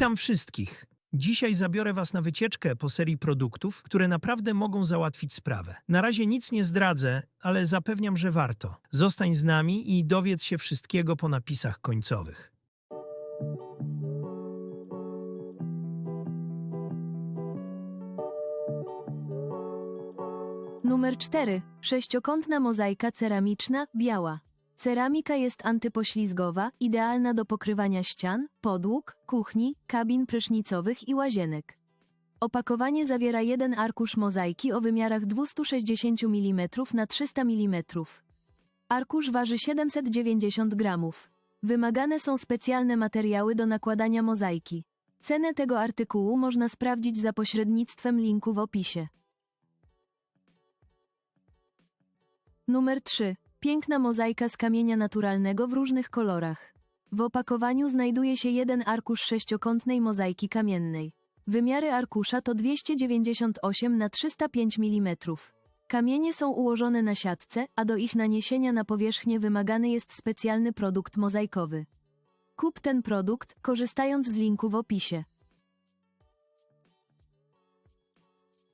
Witam wszystkich. Dzisiaj zabiorę Was na wycieczkę po serii produktów, które naprawdę mogą załatwić sprawę. Na razie nic nie zdradzę, ale zapewniam, że warto. Zostań z nami i dowiedz się wszystkiego po napisach końcowych. Numer 4. Sześciokątna mozaika ceramiczna, biała. Ceramika jest antypoślizgowa, idealna do pokrywania ścian, podłóg, kuchni, kabin prysznicowych i łazienek. Opakowanie zawiera jeden arkusz mozaiki o wymiarach 260 mm na 300 mm. Arkusz waży 790 gramów. Wymagane są specjalne materiały do nakładania mozaiki. Cenę tego artykułu można sprawdzić za pośrednictwem linku w opisie. Numer 3. Piękna mozaika z kamienia naturalnego w różnych kolorach. W opakowaniu znajduje się jeden arkusz sześciokątnej mozaiki kamiennej. Wymiary arkusza to 298 na 305 mm. Kamienie są ułożone na siatce, a do ich naniesienia na powierzchnię wymagany jest specjalny produkt mozaikowy. Kup ten produkt, korzystając z linku w opisie.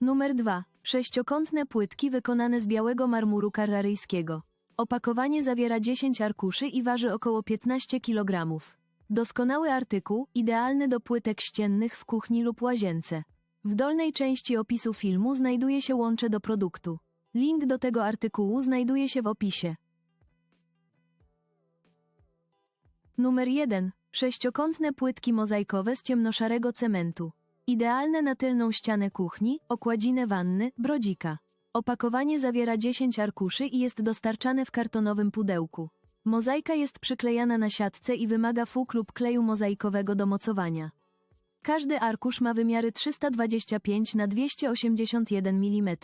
Numer 2. Sześciokątne płytki wykonane z białego marmuru carraryjskiego. Opakowanie zawiera 10 arkuszy i waży około 15 kg. Doskonały artykuł, idealny do płytek ściennych w kuchni lub łazience. W dolnej części opisu filmu znajduje się łącze do produktu. Link do tego artykułu znajduje się w opisie. Numer 1. Sześciokątne płytki mozaikowe z ciemnoszarego cementu. Idealne na tylną ścianę kuchni, okładzinę wanny, brodzika. Opakowanie zawiera 10 arkuszy i jest dostarczane w kartonowym pudełku. Mozaika jest przyklejana na siatce i wymaga fuk lub kleju mozaikowego do mocowania. Każdy arkusz ma wymiary 325 na 281 mm.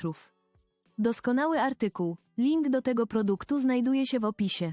Doskonały artykuł. Link do tego produktu znajduje się w opisie.